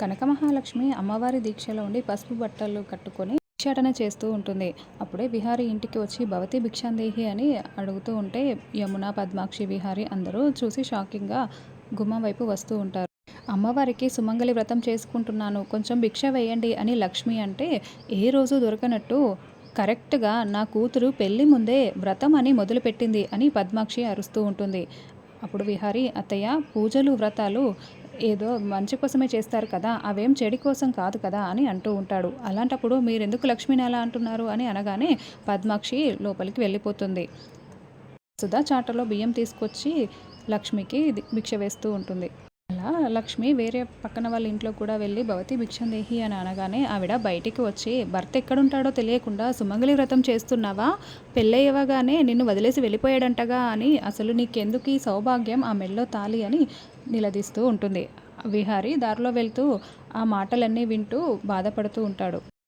కనక మహాలక్ష్మి అమ్మవారి దీక్షలో ఉండి పసుపు బట్టలు కట్టుకొని భిక్షాటన చేస్తూ ఉంటుంది. అప్పుడే విహారి ఇంటికి వచ్చి భవతి భిక్షాందేహి అని అడుగుతూ ఉంటే యమున పద్మాక్షి విహారి అందరూ చూసి షాకింగ్గా గుమ్మం వైపు వస్తూ ఉంటారు. అమ్మవారికి సుమంగళి వ్రతం చేసుకుంటున్నాను. కొంచెం భిక్ష వేయండి అని లక్ష్మి అంటే ఏ రోజు దొరకనట్టు కరెక్ట్గా నా కూతురు పెళ్ళి ముందే వ్రతం అని మొదలుపెట్టింది అని పద్మాక్షి అరుస్తూ ఉంటుంది. అప్పుడు విహారి అత్తయ్య పూజలు వ్రతాలు ఏదో మంచి కోసమే చేస్తారు కదా అవేం చెడి కోసం కాదు కదా అని అంటూ ఉంటాడు. అలాంటప్పుడు మీరెందుకు లక్ష్మిని అలా అంటున్నారు అని అనగానే పద్మాక్షి లోపలికి వెళ్ళిపోతుంది. సుధా చాటలో బియ్యం తీసుకొచ్చి లక్ష్మికి భిక్ష వేస్తూ ఉంటుంది. అలా లక్ష్మి వేరే పక్కన వాళ్ళ ఇంట్లో కూడా వెళ్ళి భవతి భిక్షందేహి అని అనగానే ఆవిడ బయటికి వచ్చి భర్త ఎక్కడుంటాడో తెలియకుండా సుమంగళి వ్రతం చేస్తున్నావా? పెళ్ళయ్యవగానే నిన్ను వదిలేసి వెళ్ళిపోయాడంటగా అని అసలు నీకెందుకు ఈ సౌభాగ్యం ఆ మెల్లో తాలి అని నిలదీస్తూ ఉంటుంది. విహారి దారిలో వెళ్తూ ఆ మాటలన్నీ వింటూ బాధపడుతూ ఉంటాడు.